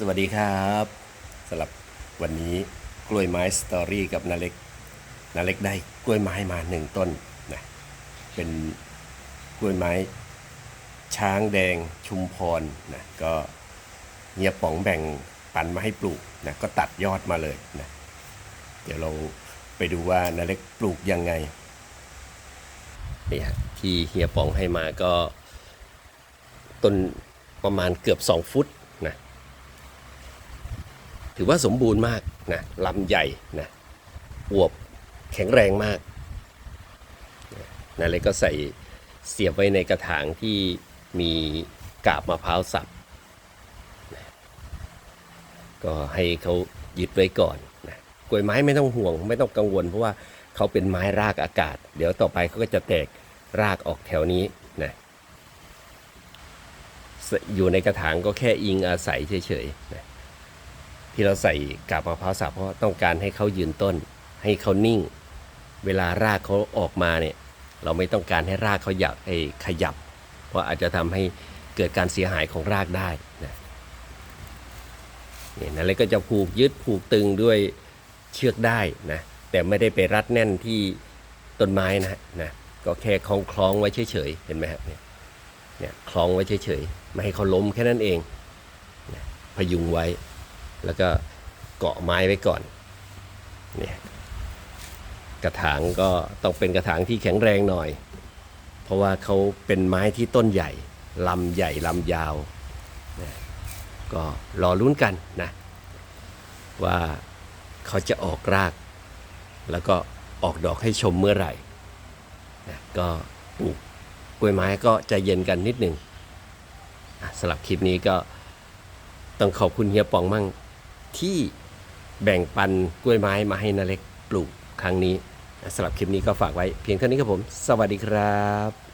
สวัสดีครับสำหรับวันนี้กล้วยไม้สตอรี่กับนาเล็กนาเล็กได้กล้วยไม้มาหนึ่งต้นนะเป็นกล้วยไม้ช้างแดงชุมพรนะก็เฮียป๋องแบ่งปันมาให้ปลูกนะก็ตัดยอดมาเลยนะเดี๋ยวเราไปดูว่านาเล็กปลูกยังไงนี่ฮะที่เฮียป๋องให้มาก็ต้นประมาณเกือบ 2 ฟุตนะ ถือว่าสมบูรณ์มากนะลำใหญ่นะอวบแข็งแรงมากนะเลยก็ใส่เสียบไว้ในกระถางที่มีกาบมะพร้าวสับนะก็ให้เขายึดไว้ก่อนนะกล้วยไม้ไม่ต้องห่วง ไม่ต้องกังวล เพราะว่าเขาเป็นไม้รากอากาศ เดี๋ยวต่อไปเขาก็จะแตกรากออกแถวนี้นะอยู่ในกระถางก็แค่อิงอาศัยเฉยๆนะ ที่เราใส่กาบมะพร้าวสับเพราะต้องการให้เขายืนต้น ให้เขานิ่ง เวลารากเขาออกมาเนี่ยเราไม่ต้องการให้รากเขาหยับไอ้ขยับ เพราะอาจจะทำให้เกิดการเสียหายของรากได้นะเนี่ยนั่นเลยก็จะผูกยึดผูกตึงด้วยเชือกได้นะแต่ไม่ได้ไปรัดแน่นที่ต้นไม้นะนะก็แค่คล้องคล้องไว้เฉยๆเห็นไหมครับเนี่ยเนี่ยคล้องไว้เฉยๆไม่ให้เขาล้มแค่นั้นเองนะพยุงไว้ แล้วก็เกาะไม้ไว้ก่อนเนี่ยกระถางก็ต้องเป็นกระถางที่แข็งแรงหน่อย เพราะว่าเขาเป็นไม้ที่ต้นใหญ่ลำใหญ่ลำยาวนะก็รอลุ้นกันนะว่าเขาจะออกราก แล้วก็ออกดอกให้ชมเมื่อไหร่นะก็ปลูกกล้วยไม้ก็ใจเย็นกันนิดหนึ่งสำหรับคลิปนี้ก็ต้องขอบคุณเฮียปองมั่ง ที่แบ่งปันกล้วยไม้มาให้นาเล็กปลูกครั้งนี้สำหรับคลิปนี้ก็ฝากไว้เพียงเท่านี้ครับผม สวัสดีครับ